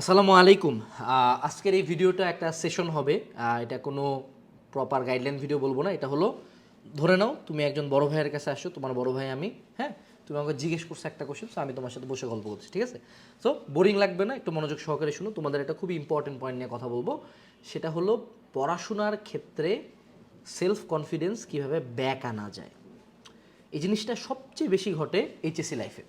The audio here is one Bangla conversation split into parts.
আসসালামু আলাইকুম। আজকের এই ভিডিওটা একটা সেশন হবে। এটা কোনো প্রপার গাইডলাইন ভিডিও বলব না। এটা হলো, ধরে নাও, তুমি একজন বড় ভাইয়ের কাছে আসছো, তোমার বড় ভাই আমি হ্যাঁ? তুমি আমাকে জিজ্ঞেস করছ একটা কোশ্চেন আমি তোমার সাথে বসে গল্প করছি, ঠিক আছে? সো বোরিং লাগবে না, একটু মনোযোগ সহকারে শুনো। তোমাদের একটা খুবই ইম্পর্টেন্ট পয়েন্ট নিয়ে কথা বলব। সেটা হলো, পড়াশোনার ক্ষেত্রে সেলফ কনফিডেন্স কীভাবে ব্যাক আনা যায়? এই জিনিসটা সবচেয়ে বেশি ঘটে এইচএসসি লাইফে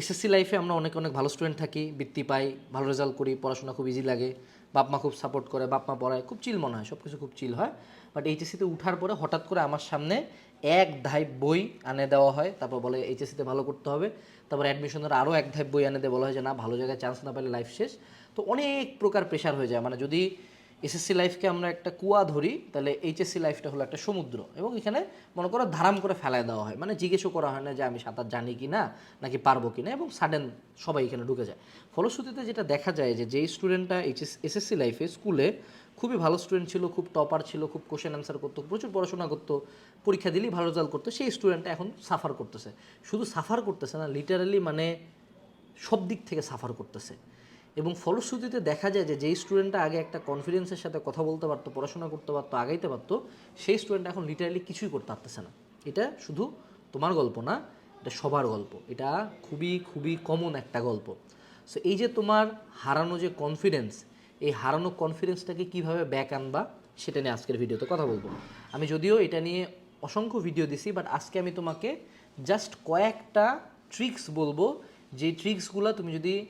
এসএসসি লাইফে আমরা অনেক অনেক ভালো স্টুডেন্ট থাকি, বৃত্তি পাই, ভালো রেজাল্ট করি, পড়াশোনা খুব ইজি লাগে, বাপ মা খুব সাপোর্ট করে, বাপ মা পড়ায়, খুব চিল মনে হয় সব কিছু খুব চিল হয়। বাট এইচএসসিতে উঠার পরে হঠাৎ করে আমার সামনে এক ধাই বই আনে দেওয়া হয়, তারপর বলে এইচএসসিতে ভালো করতে হবে, তারপর অ্যাডমিশনের আরও এক ধাই বই আনে দিয়ে বলা হয় যে, না, ভালো জায়গায় চান্স না পেলে লাইফ শেষ। তো অনেক প্রকার প্রেশার হয়ে যায়। মানে যদি এসএসসি লাইফকে আমরা একটা কুয়া ধরি, তাহলে এইচএসসি লাইফটা হলো একটা সমুদ্র। এবং এখানে মনে করো ধারাম করে ফেলায় দেওয়া হয়। মানে জিজ্ঞেসও করা হয় না যে আমি সাঁতার জানি কি না নাকি পারব কি না এবং সাডেন সবাই এখানে ঢুকে যায়। ফলশ্রুতিতে যেটা দেখা যায় যে, যেই স্টুডেন্টটা এইচএস এসএসসি লাইফে স্কুলে খুবই ভালো স্টুডেন্ট ছিল, খুব টপার ছিল, খুব কোশ্চেন অ্যান্সার করতো, প্রচুর পড়াশোনা করতো, পরীক্ষা দিলেই ভালো রেজাল্ট করতো, সেই স্টুডেন্টটা এখন সাফার করতেছে। শুধু সাফার করতেছে না লিটারালি মানে সব দিক থেকে সাফার করতেছে। এবং ফলশ্রুতিতে দেখা যায় যে যেই স্টুডেন্টটা আগে একটা কনফিডেন্সের সাথে কথা বলতে পারতো, পড়াশোনা করতে পারতো, আগাইতে পারতো, সেই স্টুডেন্ট এখন লিটারালি কিছুই করতে পারতেছে না। এটা শুধু তোমার গল্প না, এটা সবার গল্প। এটা খুবই খুবই কমন একটা গল্প। সো এই যে তোমার হারানো যে কনফিডেন্স এই হারানো কনফিডেন্সটাকে কীভাবে ব্যাক আনবা, সেটা নিয়ে আজকের ভিডিওতে কথা বলব। আমি যদিও এটা নিয়ে অসংখ্য ভিডিও দিছি বাট আজকে আমি তোমাকে জাস্ট কয়েকটা ট্রিক্স বলব। যে ট্রিক্সগুলো তুমি যদি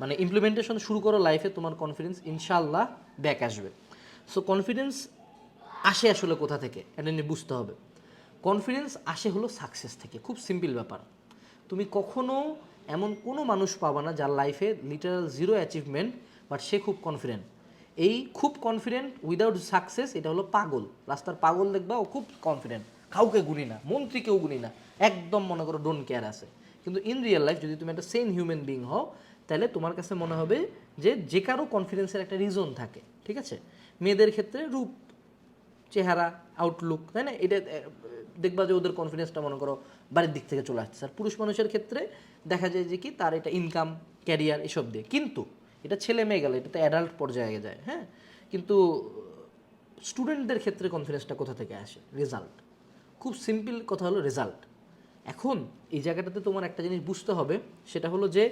মানে ইমপ্লিমেন্টেশন শুরু করো লাইফে তোমার কনফিডেন্স ইনশাল্লাহ ব্যাক আসবে। সো কনফিডেন্স আসে আসলে কোথা থেকে? এটা নিয়ে বুঝতে হবে। কনফিডেন্স আসে হলো সাকসেস থেকে। খুব সিম্পল ব্যাপার। তুমি কখনো এমন কোনো মানুষ পাবা না যার লাইফে লিটারাল জিরো অ্যাচিভমেন্ট বাট সে খুব কনফিডেন্ট এই খুব কনফিডেন্ট উইদাউট সাকসেস এটা হলো পাগল। রাস্তার পাগল দেখবা, ও খুব কনফিডেন্ট কাউকে গুনি না, মন্ত্রীকেও গুনি না। একদম মনে করো ডোন্ট কেয়ার আছে। কিন্তু ইন রিয়েল লাইফ যদি তুমি একটা সেম হিউম্যান বিং হও তাহলে তোমার কাছে মনে হবে যে যে কারও কনফিডেন্সের একটা রিজন থাকে, ঠিক আছে? মেয়েদের ক্ষেত্রে রূপ, চেহারা আউটলুক তাই না? এটা দেখবা যে ওদের কনফিডেন্সটা মনে করো বাড়ির দিক থেকে চলে আসছে। আর পুরুষ মানুষের ক্ষেত্রে দেখা যায় যে কি? তার এটা ইনকাম ক্যারিয়ার এসব দিয়ে। কিন্তু এটা ছেলে মেয়ে গেলে, এটা তো অ্যাডাল্ট পর্যায়ে যায় হ্যাঁ? কিন্তু স্টুডেন্টদের ক্ষেত্রে কনফিডেন্সটা কোথা থেকে আসে? রেজাল্ট খুব সিম্পল কথা হলো রেজাল্ট এখন এই জায়গাটাতে তোমার একটা জিনিস বুঝতে হবে, সেটা হলো যে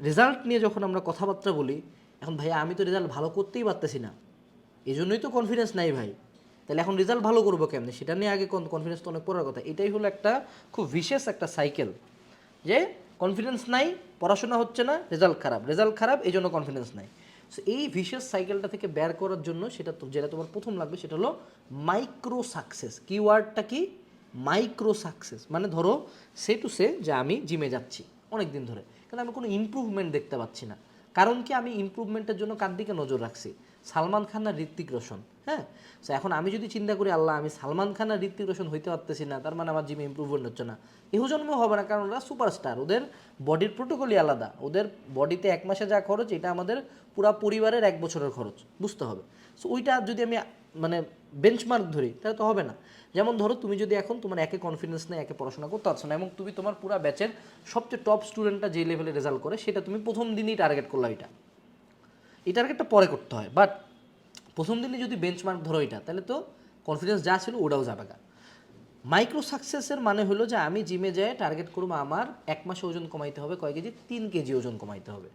রেজাল্ট নিয়ে যখন আমরা কথাবার্তা বলি, এখন ভাইয়া আমি তো রেজাল্ট ভালো করতেই পারতেছি না। এই জন্যই তো কনফিডেন্স নাই ভাই। তাহলে এখন রেজাল্ট ভালো করব কেমনে? সেটা নিয়ে আগে কনফিডেন্স তো অনেক পড়ার কথা। এটাই হলো একটা খুব বিশেষ একটা সাইকেল যে কনফিডেন্স নাই, পড়াশোনা হচ্ছে না, রেজাল্ট খারাপ। রেজাল্ট খারাপ এই জন্য কনফিডেন্স নাই। সো এই ভিশিয়াস সাইকেলটা থেকে বের করার জন্য সেটা যেটা তোমার প্রথম লাগবে, সেটা হলো মাইক্রো সাকসেস কিওয়ার্ডটা কি? মাইক্রো সাকসেস মানে ধরো সে টু সে যে আমি জিমে যাচ্ছি অনেক দিন ধরে। কিন্তু আমি কোনো ইমপ্রুভমেন্ট দেখতে পাচ্ছি না। কারণ কি আমি ইমপ্রুভমেন্টের জন্য কার দিকে নজর রাখছি? সালমান খান না ঋত্বিক রোশন হ্যাঁ? তো এখন আমি যদি চিন্তা করি, আল্লাহ, আমি সালমান খান আর ঋত্বিক রোশন হইতে পারতেছি না, তার মানে আমার জিমে ইমপ্রুভমেন্ট হচ্ছে না। এহ জন্মেও হবে না, কারণ ওরা সুপারস্টার ওদের বডির প্রোটোকলই আলাদা। ওদের বডিতে এক মাসে যা খরচ, এটা আমাদের পুরা পরিবারের এক বছরের খরচ, বুঝতে হবে। সো ওইটা যদি আমি মানে বেঞ্চমার্ক ধরি, তাহলে তো হবে না। যেমন ধরো তুমি যদি এখন তোমার একে কনফিডেন্স নেই একে পড়াশোনা করতে পারছ না, এবং তুমি তোমার পুরা ব্যাচের সবচেয়ে টপ স্টুডেন্টটা যে লেভেলে রেজাল্ট করে, সেটা তুমি প্রথম দিনই টার্গেট করলা এটা এই টার্গেটটা পরে করতে হয়। বাট প্রথম দিনে যদি বেঞ্চমার্ক ধরো এটা তাহলে তো কনফিডেন্স যা ছিল ওটাও যাবে গা। মাইক্রো সাকসেসের মানে হলো যে আমি জিমে যাই টার্গেট করব আমার এক মাসে ওজন কমাইতে হবে, কয় কেজি? তিন কেজি ওজন কমাইতে হবে।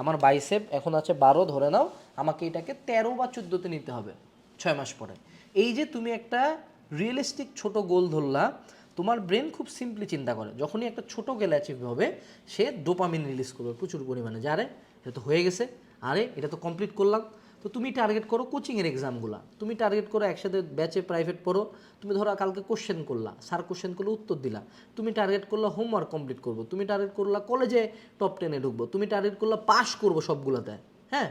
আমার বাইসেপ এখন আছে বারো, ধরে নাও, আমাকে এটাকে তেরো বা চোদ্দোতে নিতে হবে। ছয় মাস পরে। এই যে তুমি একটা রিয়েলিস্টিক ছোট গোল ধরলা, তোমার ব্রেন খুব সিম্পলি চিন্তা করে, যখনই একটা ছোট গেলে অ্যাচিভ হবে, সে ডোপামিন রিলিজ করবে প্রচুর পরিমাণে। যে আরে, এটা তো হয়ে গেছে, আরে, এটা তো কমপ্লিট করলাম। তো তুমি টার্গেট করো কোচিংয়ের এক্সামগুলো তুমি টার্গেট করো একসাথে ব্যাচে প্রাইভেট পড়ো। তুমি ধরো কালকে কোশ্চেন করলা স্যার কোশ্চেন করলে উত্তর দিলা। তুমি টার্গেট করলা হোমওয়ার্ক কমপ্লিট করব। তুমি টার্গেট করলা কলেজে টপ টেনে ঢুকবো। তুমি টার্গেট করলা পাস করব সবগুলোতে। হ্যাঁ?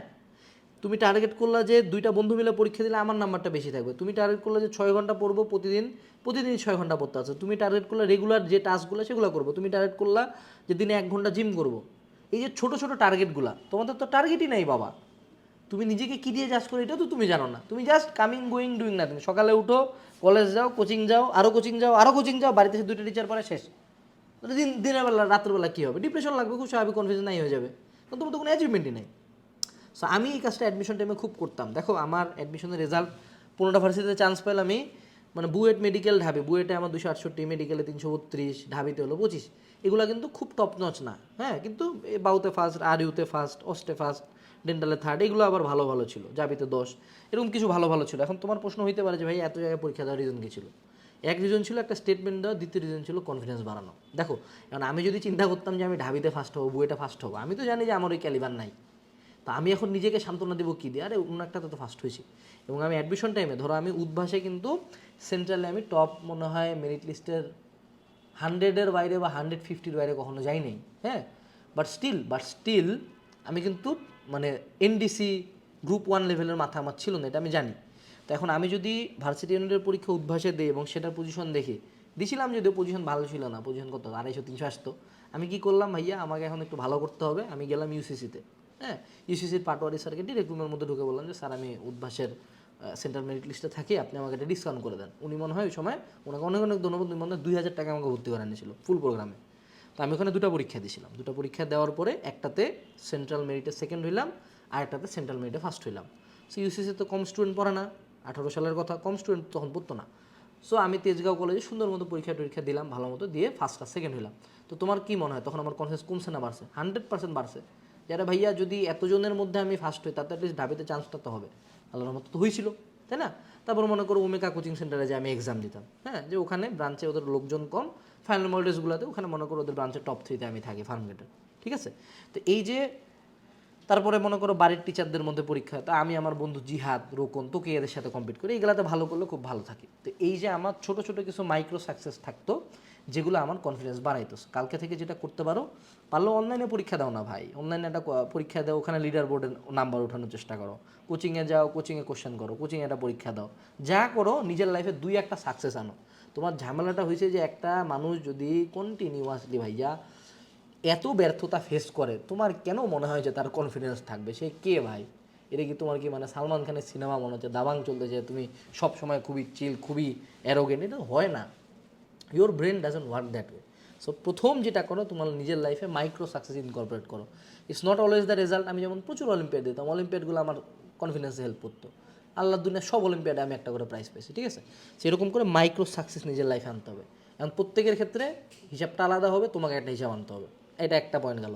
তুমি টার্গেট করলা যে দুইটা বন্ধু মিলে পরীক্ষা দিলে আমার নাম্বারটা বেশি থাকবে। তুমি টার্গেট করলে যে ছয় ঘণ্টা পড়ব প্রতিদিন প্রতিদিন ছয় ঘণ্টা পড়তে আছে। তুমি টার্গেট করলে রেগুলার যে টাস্কগুলো সেগুলো করব। তুমি টার্গেট করলা যে দিনে এক ঘণ্টা জিম করব। এই যে ছোটো ছোটো টার্গেটগুলো তোমাদের তো টার্গেটই নাই বাবা। তুমি নিজেকে কি দিয়ে জাজ করো এটা তো তুমি জানো না। তুমি জাস্ট কামিং গোয়িং ডুইং না তুমি সকালে উঠো কলেজ যাও কোচিং যাও আরও কোচিং যাও আরও কোচিং যাও, বাড়িতে এসে দুটো টিচার পরে শেষ। দিন দিনের বেলা রাত্রের বেলা কী হবে? ডিপ্রেশন লাগবে, খুব স্বাভাবিক কনফিউশন নাই হয়ে যাবে। তোমার তো কোনো অ্যাচিভমেন্টই নাই। সো আমি এই কাজটা অ্যাডমিশন টাইমে খুব করতাম। দেখো, আমার অ্যাডমিশনের রেজাল্ট পনেরোটা ভার্সিটিতে চান্স পেলাম আমি মানে বুয়েট মেডিকেল ঢাবি। বুয়েটে আমার দুশো আটষট্টি মেডিকেলে তিনশো বত্রিশ, ঢাবিতে হলো পঁচিশ। এগুলো কিন্তু খুব টপ নচ না হ্যাঁ? কিন্তু বাউতে ফার্স্ট আর ইউতে ফার্স্ট অস্টে ফার্স্ট ডেন্টালে থার্ড এগুলো আবার ভালো ভালো ছিল। জাবিতে দশ, এরকম কিছু ভালো ভালো ছিল। এখন তোমার প্রশ্ন হইতে পারে যে, ভাই, এত জায়গায় পরীক্ষা দেওয়ার রিজন কী ছিল? এক রিজন ছিল, একটা স্টেটমেন্ট দেওয়া, দ্বিতীয় রিজন ছিল কনফিডেন্স বাড়ানো। দেখো, এখন আমি যদি চিন্তা করতাম যে, আমি ঢাবিতে ফার্স্ট হব, বুয়েটা ফার্স্ট হব, আমি তো জানি যে, আমার ওই ক্যালিবার নাই। তা আমি এখন নিজেকে সান্ত্বনা দেবো কী দিয়ে? আরে অন্য একটা তো ফার্স্ট হয়েছি। এবং আমি অ্যাডমিশন টাইমে ধরো আমি উদ্ভাসে কিন্তু সেন্ট্রালে আমি টপ মনে হয় মেরিট লিস্টের হান্ড্রেডের বাইরে বা হান্ড্রেড ফিফটির বাইরে কখনো যাই নাই হ্যাঁ? বাট স্টিল বাট স্টিল আমি কিন্তু মানে এনডিসি গ্রুপ ওয়ান লেভেলের মাথা আমার ছিল না, এটা আমি জানি। তো এখন আমি যদি ভার্সিটি ইউনিটের পরীক্ষা উদ্ভাসে দিই এবং সেটার পজিশন দেখে, দিছিলাম যদিও পজিশন ভালো ছিল না পজিশন কত? আড়াইশো, তিনশো আসতো। আমি কি করলাম, ভাইয়া, আমাকে এখন একটু ভালো করতে হবে। আমি গেলাম ইউসিসিতে হ্যাঁ ইউসিসির পাটোয়ারি স্যারকে ডিরেক্ট রুমের মধ্যে ঢুকে বললাম যে, স্যার, আমি উদ্ভাসের সেন্ট্রাল মেরিট লিস্টে থাকি, আপনি আমাকে একটা ডিসকাউন্ট করে দেন। উনি মনে হয় ওই সময় ওনাকে অনেক অনেক ধন্যবাদ, উনি মনে হয় দুই হাজার টাকা আমাকে ভর্তি করে আনিয়েছিল ফুল প্রোগ্রামে তো আমি ওখানে দুটো পরীক্ষা দিয়েছিলাম। দুটো পরীক্ষা দেওয়ার পরে একটাতে সেন্ট্রাল মেরিটে সেকেন্ড হইলাম, আর একটাতে সেন্ট্রাল মেরিটে ফার্স্ট হইলাম। সো ইউসিসি তো কম স্টুডেন্ট পড়ে না, আঠারো সালের কথা, কম স্টুডেন্ট তখন পড়তো না। সো আমি তেজগাঁও কলেজে সুন্দর মতো পরীক্ষা টরীক্ষা দিলাম, ভালো মতো দিয়ে ফার্স্ট আর সেকেন্ড হইলাম। তো তোমার কি মনে হয়? তখন আমার কনফিডেন্স কমছে না বাড়ছে? হান্ড্রেড পার্সেন্ট বাড়ছে। যারা ভাইয়া যদি এতজনের মধ্যে আমি ফার্স্ট হই, তাতে অ্যাটলিস্ট ঢাবিতে চান্সটা তো হবে। আল্লাহর মতো তো হয়েছিল তাই না? তারপর মনে করো ওমেকা কোচিং সেন্টারে যে আমি এক্সাম দিতাম হ্যাঁ? যে ওখানে ব্রাঞ্চে ওদের লোকজন কম ফাইনাল মডেলসগুলোতে ওখানে মনে করো ওদের ব্রাঞ্চে টপ থ্রিতে আমি থাকি ফার্ম গেটের ঠিক আছে? তো এই যে তারপরে মনে করো বাড়ির টিচারদের মধ্যে পরীক্ষা, তা আমি আমার বন্ধু জিহাদ, রোকন, তোকে এদের সাথে কম্পিট করি, এগুলাতে ভালো করলে খুব ভালো থাকি। তো এই যে আমার ছোট ছোট কিছু মাইক্রো সাকসেস থাকতো যেগুলো আমার কনফিডেন্স বাড়াইতো কালকে থেকে যেটা করতে পারো পারলে অনলাইনে পরীক্ষা দাও না ভাই। অনলাইনে একটা পরীক্ষা দাও, ওখানে লিডার বোর্ডে নাম্বার ওঠানোর চেষ্টা করো। কোচিংয়ে যাও কোচিংয়ে কোশ্চেন করো কোচিংয়ে একটা পরীক্ষা দাও। যা করো, নিজের লাইফে দুই একটা সাকসেস আনো। তোমার ঝামেলাটা হয়েছে যে একটা মানুষ যদি কন্টিনিউয়াসলি ভাইয়া এত ব্যর্থতা ফেস করে, তোমার কেন মনে হয় যে তার কনফিডেন্স থাকবে? সে কে ভাই? এটা কি তোমার কি মানে সালমান খানের সিনেমা মনে হচ্ছে? দাবাং চলতেছে, তুমি সব সময় খুবই চিল খুবই অ্যারোগেন্ট এটা হয় না। Your brain doesn't work that way so প্রথম যেটা করো, তোমার নিজের লাইফে মাইক্রো সাকসেস ইনকর্পোরেট করো। It's not always the result আমি যেমন প্রচুর অলিম্পিয়াড দিতাম অলিম্পিয়াডগুলো আমার কনফিডেন্সে হেল্প করতো। আল্লাহ দুনিয়ার সব অলিম্পিয়াডে আমি একটা করে প্রাইজ পেয়েছি, ঠিক আছে? সেরকম করে মাইক্রো সাকসেস নিজের লাইফে আনতে হবে। এখন প্রত্যেকের ক্ষেত্রে হিসাবটা আলাদা হবে, তোমাকে একটা হিসাব আনতে হবে। এটা একটা পয়েন্ট গেল।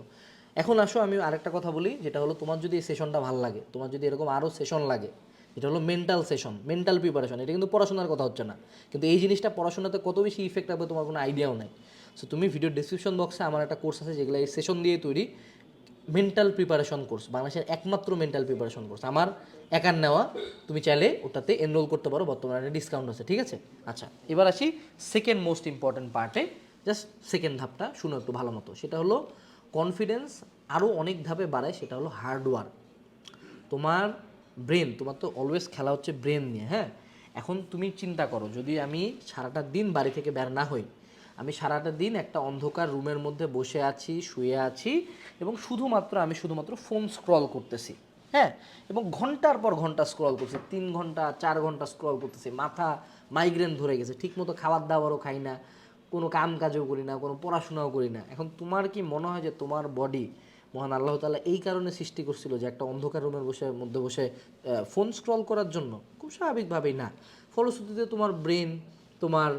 এখন আসো, আমি আরেকটা কথা বলি, যেটা হলো, তোমার যদি এই সেশনটা ভালো লাগে, তোমার যদি এরকম আরও সেশন লাগে এটা হলো মেন্টাল সেশন মেন্টাল প্রিপারেশন এটা কিন্তু পড়াশোনার কথা হচ্ছে না। কিন্তু এই জিনিসটা পড়াশোনাতে কত বেশি ইফেক্ট হবে তোমার কোনো আইডিয়াও নাই। সো তুমি ভিডিও ডিসক্রিপশন বক্সে আমার একটা কোর্স আছে যেগুলো এই সেশন দিয়ে তৈরি মেন্টাল প্রিপারেশন কোর্স বাংলাদেশের একমাত্র মেন্টাল প্রিপারেশন কোর্স আমার একার নেওয়া, তুমি চাইলে ওটাতে এনরোল করতে পারো, বর্তমানে ডিসকাউন্ট আছে, ঠিক আছে? আচ্ছা এবার আসি সেকেন্ড মোস্ট ইম্পর্ট্যান্ট পার্টে জাস্ট সেকেন্ড ধাপটা, শুনো একটু ভালো মতো। সেটা হলো কনফিডেন্স আরও অনেক ধাপে বাড়ায়, সেটা হলো হার্ডওয়ার্ক তোমার ব্রেন, তোমার তো অলওয়েজ খেলা হচ্ছে ব্রেন নিয়ে হ্যাঁ? এখন তুমি চিন্তা করো, যদি আমি সারাটা দিন বাড়ি থেকে বের না হই, আমি সারাটা দিন একটা অন্ধকার রুমের মধ্যে বসে আছি, শুয়ে আছি এবং শুধুমাত্র আমি শুধুমাত্র ফোন স্ক্রল করতেছি হ্যাঁ? এবং ঘণ্টার পর ঘণ্টা স্ক্রল করছি তিন ঘণ্টা, চার ঘণ্টা স্ক্রল করতেছি, মাথা মাইগ্রেন ধরে গেছে, ঠিকমতো খাবার দাবারও খাই না, কোনো কাম কাজও করি না, কোনো পড়াশোনাও করি না। এখন তোমার কি মনে হয় যে তোমার বডি মহান আল্লাহ তালা এই কারণে সৃষ্টি করছিল যে একটা অন্ধকার রুমের বসে, মধ্যে বসে ফোন স্ক্রল করার জন্য। খুব স্বাভাবিকভাবেই না। ফলশ্রুতিতে তোমার ব্রেন তোমার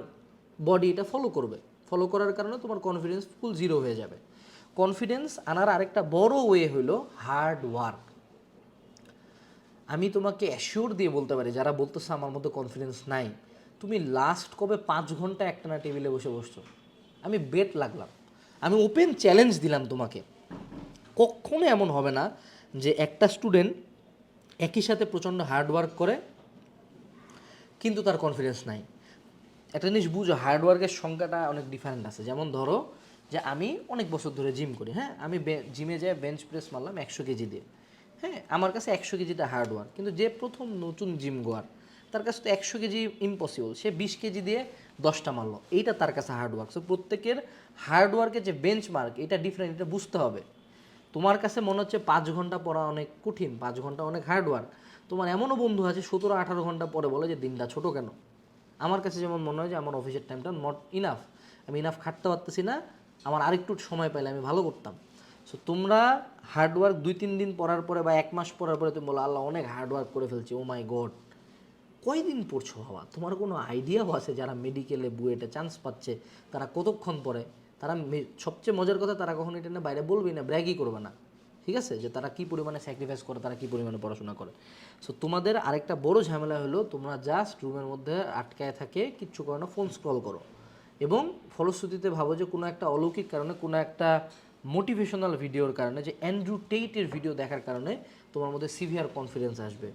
বডি এটা ফলো করবে। ফলো করার কারণে তোমার কনফিডেন্স ফুল জিরো হয়ে যাবে। কনফিডেন্স আনার আরেকটা বড় ওয়ে হলো হার্ড ওয়ার্ক আমি তোমাকে অ্যাসিওর দিয়ে বলতে পারি, যারা বলতেছে আমার মধ্যে কনফিডেন্স নাই, তুমি লাস্ট কবে পাঁচ ঘণ্টা একটানা টেবিলে বসে বসছো? আমি বেট লাগলাম। আমি ওপেন চ্যালেঞ্জ দিলাম তোমাকে। কখনো এমন হবে না যে একটা স্টুডেন্ট একই সাথে প্রচণ্ড হার্ডওয়ার্ক করে, কিন্তু তার কনফিডেন্স নাই। একটা জিনিস বুঝো হার্ডওয়ার্কের সংখ্যাটা অনেক ডিফারেন্ট আছে। যেমন ধরো যে আমি অনেক বছর ধরে জিম করি হ্যাঁ? আমি জিমে যাই বেঞ্চ প্রেস মারলাম একশো কেজি দিয়ে। হ্যাঁ? আমার কাছে একশো কেজিটা হার্ডওয়ার্ক কিন্তু যে প্রথম নতুন জিম গোয়ার তার কাছে তো একশো কেজি ইম্পসিবল সে বিশ কেজি দিয়ে দশটা মারলো। এইটা তার কাছে হার্ডওয়ার্ক সো প্রত্যেকের হার্ডওয়ার্কের যে বেঞ্চ মার্ক এটা ডিফারেন্ট এটা বুঝতে হবে। তোমার কাছে মনে হচ্ছে পাঁচ ঘণ্টা পড়া অনেক কঠিন, পাঁচ ঘণ্টা অনেক হার্ডওয়ার্ক তোমার এমনও বন্ধু আছে সতেরো আঠারো ঘণ্টা পরে বলে যে দিনটা ছোট কেন? আমার কাছে যেমন মনে হয় যে আমার অফিসের টাইমটা নট ইনাফ আমি ইনাফ খাটতে পারতেছি না, আমার আরেকটু সময় পাইলে আমি ভালো করতাম। সো তোমরা হার্ডওয়ার্ক দুই তিন দিন পড়ার পরে বা এক মাস পড়ার পরে তুমি বলো, আল্লাহ, অনেক হার্ডওয়ার্ক করে ফেলছি ও মাই গড কয়দিন পড়ছো বাবা? তোমার কোনো আইডিয়াও আছে যারা মেডিকেলে বুয়েটে চান্স পাচ্ছে, তারা কতক্ষণ পড়ে? তারা সবচেয়ে মজার কথা তারা কখনো এটা না বাইরে বলবেই না ব্র্যাগই করবে না। ঠিক আছে? যে তারা কি পরিমাণে স্যাক্রিফাইস করে, তারা কি পরিমাণে পড়াশোনা করে। সো তোমাদের আরেকটা বড় ঝামেলা হলো, তোমরা জাস্ট রুমের মধ্যে আটকায় থাকে, কিচ্ছু করো ফোন স্ক্রল করো। এবং ফলশ্রুতিতে ভাবো যে কোনো একটা অলৌকিক কারণে, কোনো একটা মোটিভেশনাল ভিডিওর কারণে, যে অ্যান্ড্রু টেইটের ভিডিও দেখার কারণে তোমার মধ্যে সিভিয়ার কনফিডেন্স আসবে।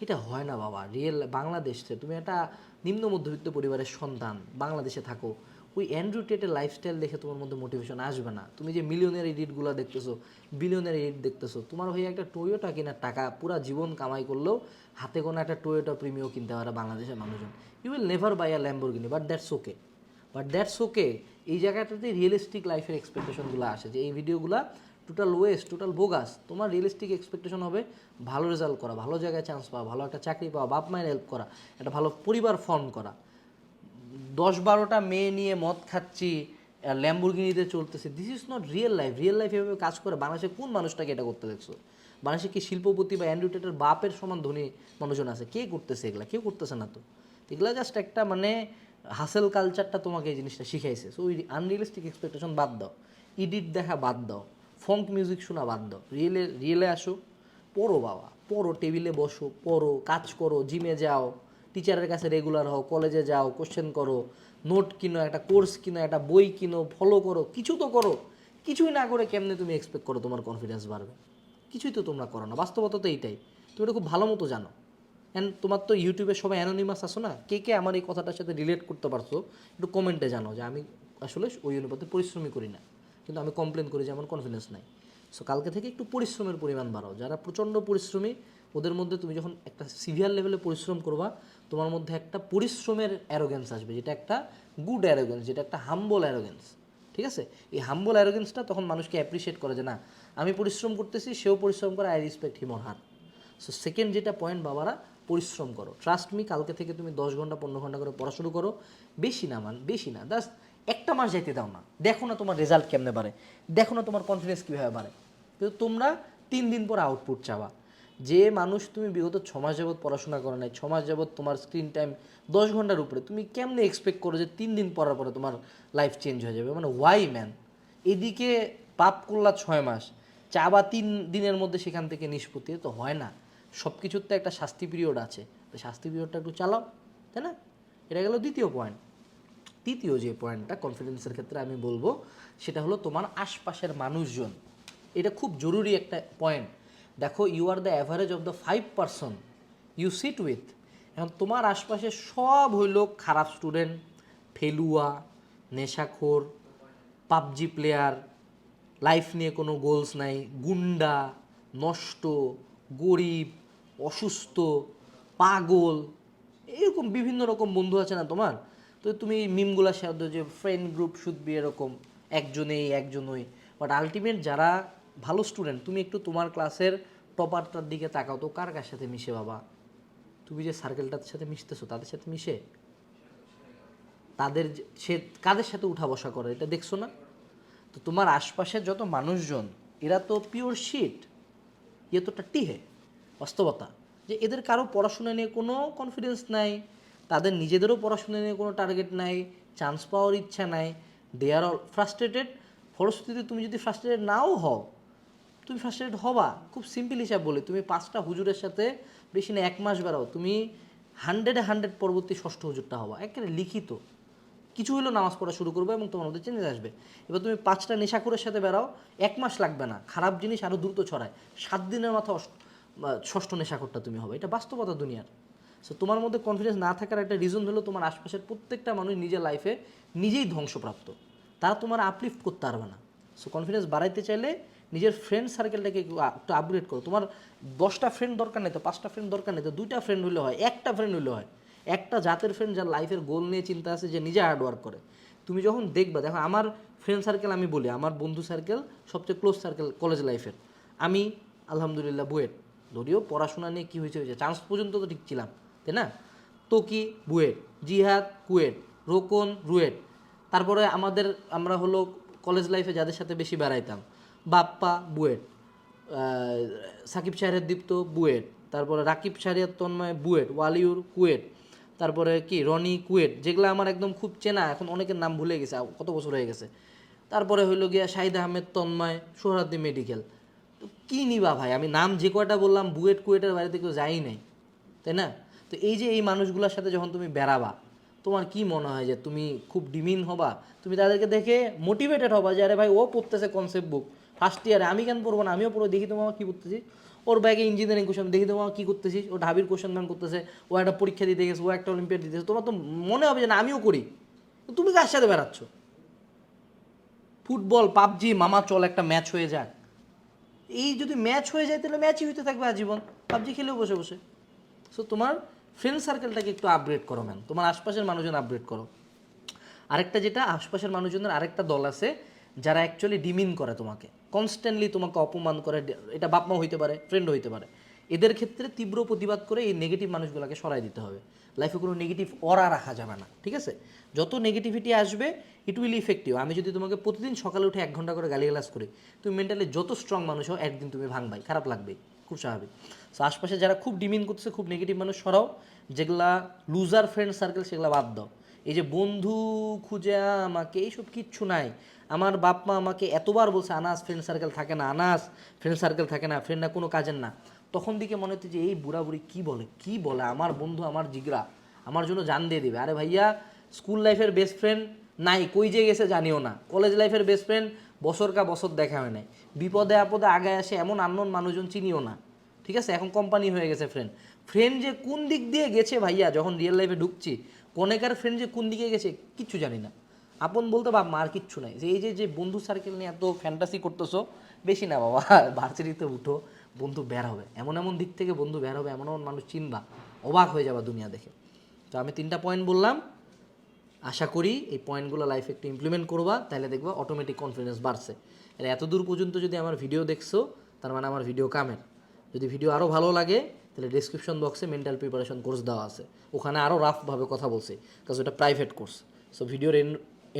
এটা হয় না বাবা। রিয়েল বাংলাদেশে, তুমি একটা নিম্ন মধ্যবিত্ত পরিবারের সন্তান, বাংলাদেশে থাকো। ওই অ্যান্ড্রু টেটের লাইফস্টাইল দেখে তোমার মধ্যে মোটিভেশন আসবে না। তুমি যে মিলিয়নের এডিটগুলো দেখতেছো বিলিয়নের এডিট দেখতেছো, তোমার হয়ে একটা টোয়োটা কেনার টাকা পুরা জীবন কামাই করলেও হাতে কোনো একটা টোয়োটা প্রিমিও কিনতে পারে বাংলাদেশের মানুষজন। You will never buy a Lamborghini but that's okay but that's okay এই জায়গাটাতে রিয়েলিস্টিক লাইফের এক্সপেকটেশনগুলো আসে যে এই ভিডিওগুলো টোটাল ওয়েস্ট টোটাল বোগাস তোমার রিয়েলিস্টিক এক্সপেকটেশন হবে ভালো রেজাল্ট করা, ভালো জায়গায় চান্স পাওয়া, ভালো একটা চাকরি পাওয়া বাপ মায়ের হেল্প করা, একটা ভালো পরিবার ফর্ম করা। দশ বারোটা মেয়ে নিয়ে মদ খাচ্ছি ল্যাম্বুরগিনিতে চলতেছে। This is not real life real life এভাবে কাজ করে, বাংলাদেশে কোন মানুষটাকে এটা করতে দেখছ? বাংলাদেশে কি শিল্পপতি বা অ্যান্ড্রুটেটের বাপের সমান ধনী মানুষজন আছে? কে করতেছে এগুলা? কেউ করতেছে না তো। এগুলা জাস্ট একটা মানে হাসেল কালচারটা তোমাকে এই জিনিসটা শিখাইছে। সো ওই আনরিয়েলিস্টিক এক্সপেকটেশন বাদ দাও। ইডিট দেখা বাদ দাও। ফঙ্ক মিউজিক শোনা বাদ দাও। রিয়েলে রিয়েলে আসো। পড়ো বাবা। পড়ো টেবিলে বসো, পড়ো, কাজ করো জিমে যাও। টিচারের কাছে রেগুলার হও কলেজে যাও কোশ্চেন করো নোট কিনো, একটা কোর্স কিনো, একটা বই কিনো ফলো করো, কিছু তো করো। কিছুই না করে কেমনে তুমি এক্সপেক্ট করো তোমার কনফিডেন্স বাড়বে? কিছুই তো তোমরা করো না, বাস্তবতা তো এইটাই। তুমি এটা খুব ভালো মতো জানো। অ্যান্ড তোমার তো ইউটিউবে সবাই অ্যানোনিমাস আসো না? কে কে আমার এই কথাটার সাথে রিলেট করতে পারছ? একটু কমেন্টে জানো যে আমি আসলে ওই অনুপাতে পরিশ্রমী করি না। কিন্তু আমি কমপ্লেন করি যে আমার কনফিডেন্স নাই। সো কালকে থেকে একটু পরিশ্রমের পরিমাণ বাড়াও। যারা প্রচণ্ড পরিশ্রমী, ওদের মধ্যে তুমি যখন একটা সিভিয়ার লেভেলে পরিশ্রম করবা তোমার মধ্যে একটা পরিশ্রমের অ্যারোগেন্স আসবে, যেটা একটা গুড অ্যারোগেন্স যেটা একটা হাম্বল অ্যারোগেন্স ঠিক আছে? এই হাম্বল অ্যারোগেন্সটা তখন মানুষকে অ্যাপ্রিসিয়েট করে যে না, আমি পরিশ্রম করতেছি, সেও পরিশ্রম করে I respect him or her so second যেটা পয়েন্ট বাবারা, পরিশ্রম করো। ট্রাস্ট মি কালকে থেকে তুমি দশ ঘণ্টা, পনেরো ঘণ্টা করে পড়া শুরু করো। বেশি না মান বেশি না। জাস্ট একটা মাস যাইতে দাও না। দেখো না তোমার রেজাল্ট কেমনে বাড়ে। দেখো না তোমার কনফিডেন্স কীভাবে বাড়ে। কিন্তু তোমরা তিন দিন পর আউটপুট চাওয়া। যে মানুষ তুমি বিগত ছ মাস যাবৎ পড়াশোনা করো নাই, ছ মাস যাবৎ তোমার স্ক্রিন টাইম দশ ঘণ্টার উপরে, তুমি কেমনে এক্সপেক্ট করো যে তিন দিন পড়ার পরে তোমার লাইফ চেঞ্জ হয়ে যাবে? মানে ওয়াই ম্যান এদিকে পাপ করলা ছয় মাস, চা বা তিন দিনের মধ্যে সেখান থেকে নিষ্পত্তি তো হয় না। সব কিছুর তো একটা শাস্তি পিরিয়ড আছে। তো শাস্তি পিরিয়ডটা একটু চালাও, তাই না? এটা গেল দ্বিতীয় পয়েন্ট তৃতীয় যে পয়েন্টটা কনফিডেন্সের ক্ষেত্রে আমি বলব, সেটা হলো তোমার আশপাশের মানুষজন। এটা খুব জরুরি একটা পয়েন্ট দেখো you are the average of the five person you sit with এখন তোমার আশপাশে সব হইল খারাপ স্টুডেন্ট ফেলুয়া, নেশাখোর, পাবজি প্লেয়ার লাইফ নিয়ে কোনো গোলস নাই, গুন্ডা, নষ্ট, গরিব, অসুস্থ, পাগল, এরকম বিভিন্ন রকম বন্ধু আছে না তোমার? তো তুমি মিমগুলা সাথে যে ফ্রেন্ড গ্রুপ বি এরকম, একজনেই একজনই বাট আলটিমেট যারা ভালো স্টুডেন্ট তুমি একটু তোমার ক্লাসের টপারটার দিকে তাকাও। তো কার কার সাথে মিশে বাবা? তুমি যে সার্কেলটার সাথে মিশতেছো, তাদের সাথে মিশে? তাদের সে কাদের সাথে উঠা বসা করে? এটা দেখছ না? তো তোমার আশপাশের যত মানুষজন, এরা তো পিওর শিট ইয়ে তো টাট্টি হে বাস্তবতা। যে এদের কারও পড়াশোনা নিয়ে কোনো কনফিডেন্স নাই, তাদের নিজেদেরও পড়াশোনা নিয়ে কোনো টার্গেট নাই চান্স পাওয়ার ইচ্ছা নাই। দে আর অল ফ্রাস্ট্রেটেড ফলশ্রুতিতে তুমি যদি ফ্রাস্ট্রেটেড নাও হও তুমি ফ্রাস্ট্রেটেড হবা। খুব সিম্পল হিসাব বলি, তুমি পাঁচটা হুজুরের সাথে বেশি না এক মাস বেড়াও, তুমি হান্ড্রেডে হান্ড্রেড পরবর্তী ষষ্ঠ হুজুরটা হবা। একেবারে লিখিত। কিছু হলেও নামাজ পড়া শুরু করবে এবং তোমার মধ্যে চেঞ্জ আসবে। এবার তুমি পাঁচটা নেশাখোরের সাথে বেরাও এক মাস লাগবে না। খারাপ জিনিস আরও দ্রুত ছড়ায়। সাত দিনের মাথা ষষ্ঠ নেশাখোরটা তুমি হবে। এটা বাস্তবতা দুনিয়ার। সো তোমার মধ্যে কনফিডেন্স না থাকার একটা রিজন হলো তোমার আশপাশের প্রত্যেকটা মানুষ নিজের লাইফে নিজেই ধ্বংসপ্রাপ্ত। তারা তোমার আপলিফ্ট করতে পারবে না। সো কনফিডেন্স বাড়াইতে চাইলে নিজের ফ্রেন্ড সার্কেলটাকে একটু আপগ্রেড করো। তোমার দশটা ফ্রেন্ড দরকার নেই তো, পাঁচটা ফ্রেন্ড দরকার নেই তো, দুইটা ফ্রেন্ড হলে হয়, একটা ফ্রেন্ড হলে হয়। একটা জাতের ফ্রেন্ড যার লাইফের গোল নিয়ে চিন্তা আছে, যে নিজে হার্ডওয়ার্ক করে। তুমি যখন দেখবা, দেখো আমার ফ্রেন্ড সার্কেল আমি বলি, আমার বন্ধু সার্কেল সবচেয়ে ক্লোজ সার্কেল কলেজ লাইফের আমি আলহামদুলিল্লাহ বুয়েট। যদিও পড়াশোনা নিয়ে কী হয়েছে হয়েছে চান্স পর্যন্ত তো ঠিক ছিলাম, তাই না? তোকি, বুয়েট, জিহাদ, কুয়েট, রোকন, রুয়েট। তারপরে আমাদের, আমরা হলো কলেজ লাইফে যাদের সাথে বেশি বেড়াইতাম। বাপ্পা বুয়েট সাকিব শাহরের দীপ্ত বুয়েট, তারপরে রাকিব শাহরিয়ার তন্ময় বুয়েট, ওয়ালিউর কুয়েট, তারপরে কি, রনি কুয়েট, যেগুলো আমার একদম খুব চেনা, এখন অনেকের নাম ভুলে গেছে কত বছর হয়ে গেছে। তারপরে হইল গিয়া শাহিদ আহমেদ তন্ময় সোহরাদ্দি মেডিকেল। তো কী নিবা ভাই? আমি নাম যে কয়টা বললাম, বুয়েট কুয়েটের বাড়িতে কেউ যাই নাই, তাই না? তো এই যে এই মানুষগুলোর সাথে যখন তুমি বেড়াবা, তোমার কি মনে হয় যে তুমি খুব ডিমিন হবা? তুমি তাদেরকে দেখে মোটিভেটেড হবা যে, আরে ভাই, ও পড়তেছে কনসেপ্ট বুক ফার্স্ট ইয়ারে আমি কেন পড়ব না? আমিও পড়ব, দেখি তোমার কী করতেছি। ওর ব্যাগে ইঞ্জিনিয়ারিং কোশ্চেন দেখি তোমার কী করতেছিস ও ঢাবির কোশ্চেন ব্যাংক করতেছে। ও একটা পরীক্ষা দিতে গেছে, ও একটা অলিম্পিয়াড দিতেছে। তোমার তো মনে হবে যে না, আমিও করি। তো তুমি কার সাথে বেড়াচ্ছ? ফুটবল পাবজি, মামা চল, একটা ম্যাচ হয়ে যাক। এই যদি ম্যাচ হয়ে যায়, তাহলে ম্যাচই হইতে থাকবে আজীবন। পাবজি খেলেও বসে বসে। সো তোমার ফ্রেন্ড সার্কেলটাকে একটু আপগ্রেড করো ম্যাম তোমার আশপাশের মানুষজন আপগ্রেড করো। আরেকটা যেটা, আশপাশের মানুষজনের আরেকটা দল আছে যারা অ্যাকচুয়ালি ডিমিন করে তোমাকে। কনস্ট্যান্টলি তোমাকে অপমান করে, এটা বাপমা হইতে পারে ফ্রেন্ড হইতে পারে। এদের ক্ষেত্রে তীব্র প্রতিবাদ করে এই নেগেটিভ মানুষগুলোকে সরাই দিতে হবে। লাইফে কোনো নেগেটিভ অরা রাখা যাবে না, ঠিক আছে? যত নেগেটিভিটি আসবে ইট উইল ইফেক্টিভ আমি যদি তোমাকে প্রতিদিন সকালে উঠে এক ঘণ্টা করে গালিগালাজ করি, তুমি মেন্টালি যত স্ট্রং মানুষ হও, একদিন তুমি ভাঙবাই, খারাপ লাগবেই, খুব স্বাভাবিক। সো আশপাশে যারা খুব ডিমিন করতেছে, খুব নেগেটিভ মানুষ, সরাও। যেগুলা লুজার ফ্রেন্ড সার্কেল সেগুলো বাদ দাও। এই যে বন্ধু খুঁজে আমাকে, এইসব কিচ্ছু নাই। আমার বাপ মা আমাকে এতবার বলছে, আনাস ফ্রেন্ড সার্কেল থাকে না, আনাস ফ্রেন্ড সার্কেল থাকে না ফ্রেন্ড না, কোনো কাজের না। তখন দিকে মনে হচ্ছে যে, এই বুড়া বুড়ি কী বলে, কি বলে? আমার বন্ধু, আমার জিগরা, আমার জন্য জান দিয়ে দেবে। আরে ভাইয়া স্কুল লাইফের বেস্ট ফ্রেন্ড নাই, কই যে গেছে জানিও না। কলেজ লাইফের বেস্ট ফ্রেন্ড বছর কা বছর দেখা হয় নাই। বিপদে আপদে আগায় আসে এমন আননোন মানুষজন চিনিও না। ঠিক আছে? এখন কোম্পানি হয়ে গেছে ফ্রেন্ড ফ্রেন্ড যে কোন দিক দিয়ে গেছে ভাইয়া, যখন রিয়েল লাইফে ঢুকছি, কনেকার ফ্রেন্ড যে কোন দিকে গেছে, কিচ্ছু জানি না। আপন বলতে বাপ মার কিচ্ছু নাই। যে এই যে যে বন্ধু সার্কেল নিয়ে এত ফ্যান্টাসি করতেছো, বেশি না বাবা, ভার্সিটিতে উঠো, বন্ধু বের হবে। এমন এমন দিক থেকে বন্ধু বের হবে, এমন এমন মানুষ চিনবা, অবাক হয়ে যাবা দুনিয়া দেখে। তো আমি তিনটা পয়েন্ট বললাম। আশা করি এই পয়েন্টগুলো লাইফে একটু ইমপ্লিমেন্ট করবা, তাহলে দেখবা অটোমেটিক কনফিডেন্স বাড়ছে। আর এত দূর পর্যন্ত যদি আমার ভিডিও দেখছ, তার মানে আমার ভিডিও কামের। যদি ভিডিও আরও ভালো লাগে, তাহলে ডিসক্রিপশন বক্সে মেন্টাল প্রিপারেশন কোর্স দেওয়া আছে। ওখানে আরও রাফভাবে কথা বলছি কাজ ওটা প্রাইভেট কোর্স সো ভিডিওর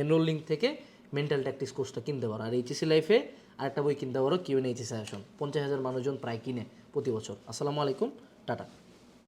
এনরোল থেকে মেন্টাল ট্যাকটিক্স কোর্সটা কিনতে পারো। আর এইচএসি লাইফে আরেকটা বই কিনতে পারো কিউএন এইচএসি আসন পঞ্চাশ হাজার মানুষজন প্রায় কিনে প্রতি বছর। আসসালামু আলাইকুম, টাটা।